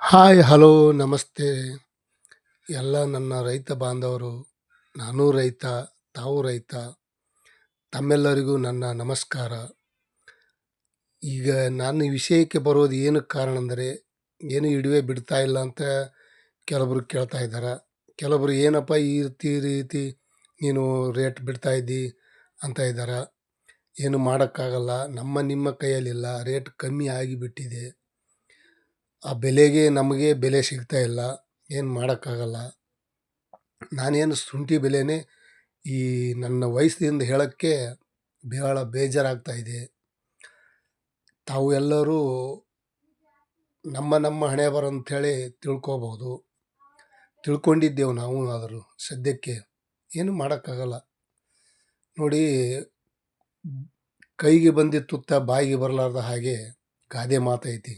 Hi hello ನಮಸ್ತೆ ಎಲ್ಲ ನನ್ನ ರೈತ ಬಾಂಧವರು, ನಾನು ರೈತ, ತಾವು ರೈತ, ತಮ್ಮೆಲ್ಲರಿಗೂ ನನ್ನ ನಮಸ್ಕಾರ. ಈಗ ನಾನು ಈ ವಿಷಯಕ್ಕೆ ಬರೋದು ಏನಕ್ಕೆ ಕಾರಣ ಅಂದರೆ, ಏನು ಇಡುವೆ ಬಿಡ್ತಾ ಇಲ್ಲ ಅಂತ ಕೆಲವರು ಕೇಳ್ತಾ ಇದ್ದಾರೆ. ಕೆಲವರು ಏನಪ್ಪ ಈ ರೀತಿ ರೀತಿ ನೀನು ರೇಟ್ ಬಿಡ್ತಾ ಇದ್ದಿ ಅಂತ ಇದ್ದಾರೆ. ಏನು ಮಾಡೋಕ್ಕಾಗಲ್ಲ, ನಮ್ಮ ನಿಮ್ಮ ಕೈಯಲ್ಲಿಲ್ಲ, ರೇಟ್ ಕಮ್ಮಿ ಆಗಿಬಿಟ್ಟಿದೆ. ಆ ಬೆಲೆಗೆ ನಮಗೆ ಬೆಲೆ ಸಿಗ್ತಾ ಇಲ್ಲ, ಏನು ಮಾಡೋಕ್ಕಾಗಲ್ಲ. ನಾನೇನು ಶುಂಠಿ ಬೆಲೆನೇ ಈ ನನ್ನ ವಯಸ್ಸಿಂದ ಹೇಳೋಕ್ಕೆ ಬಹಳ ಬೇಜಾರಾಗ್ತಾ ಇದೆ. ತಾವು ಎಲ್ಲರೂ ನಮ್ಮ ನಮ್ಮ ಹಣೆ ಬರ ಅಂಥೇಳಿ ತಿಳ್ಕೊಬೋದು. ತಿಳ್ಕೊಂಡಿದ್ದೆವು ನಾವು ಆದರೂ ಸದ್ಯಕ್ಕೆ. ಏನು ಮಾಡೋಕ್ಕಾಗಲ್ಲ. ನೋಡಿ ಕೈಗೆ ಬಂದಿದ್ದ ತುತ್ತ ಬಾಯಿಗೆ ಬರಲಾರ್ದ ಹಾಗೆ ಗಾದೆ ಮಾತೈತಿ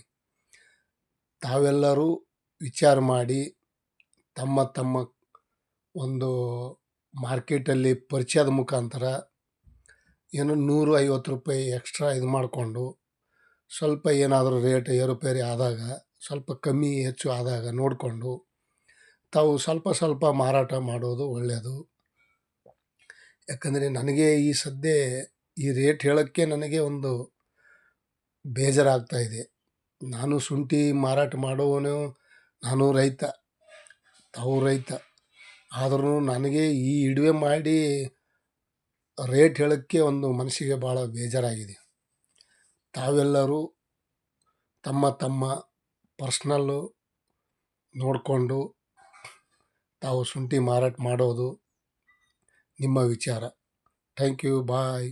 ತಾವೆಲ್ಲರೂ ವಿಚಾರ ಮಾಡಿ ತಮ್ಮ ತಮ್ಮ ಒಂದು ಮಾರ್ಕೆಟಲ್ಲಿ ಪರಿಚಯದ ಮುಖಾಂತರ ಏನೋ ನೂರು ಐವತ್ತು ರೂಪಾಯಿ ಎಕ್ಸ್ಟ್ರಾ ಇದು ಮಾಡಿಕೊಂಡು ಸ್ವಲ್ಪ ಏನಾದರೂ ರೇಟ್ ಏರುಪೇರಿ ಆದಾಗ, ಸ್ವಲ್ಪ ಕಮ್ಮಿ ಹೆಚ್ಚು ಆದಾಗ ನೋಡಿಕೊಂಡು ತಾವು ಸ್ವಲ್ಪ ಸ್ವಲ್ಪ ಮಾರಾಟ ಮಾಡೋದು ಒಳ್ಳೆಯದು. ಯಾಕಂದರೆ ನನಗೆ ಈ ಸದ್ಯ ಈ ರೇಟ್ ಹೇಳೋಕ್ಕೆ ನನಗೆ ಒಂದು ಬೇಜಾರಾಗ್ತಾ ಇದೆ. ನಾನು ಶುಂಠಿ ಮಾರಾಟ ಮಾಡುವವನು ನಾನು ರೈತ, ತಾವು ರೈತ. ಆದರೂ ನನಗೆ ಈ ಇಡುವೆ ಮಾಡಿ ರೇಟ್ ಹೇಳೋಕ್ಕೆ ಒಂದು ಮನಸ್ಸಿಗೆ ಭಾಳ ಬೇಜಾರಾಗಿದೆ. ತಾವೆಲ್ಲರೂ ತಮ್ಮ ತಮ್ಮ ಪರ್ಸ್ನಲ್ಲು ನೋಡಿಕೊಂಡು ತಾವು ಶುಂಠಿ ಮಾರಾಟ ಮಾಡೋದು ನಿಮ್ಮ ವಿಚಾರ. Thank you, bye.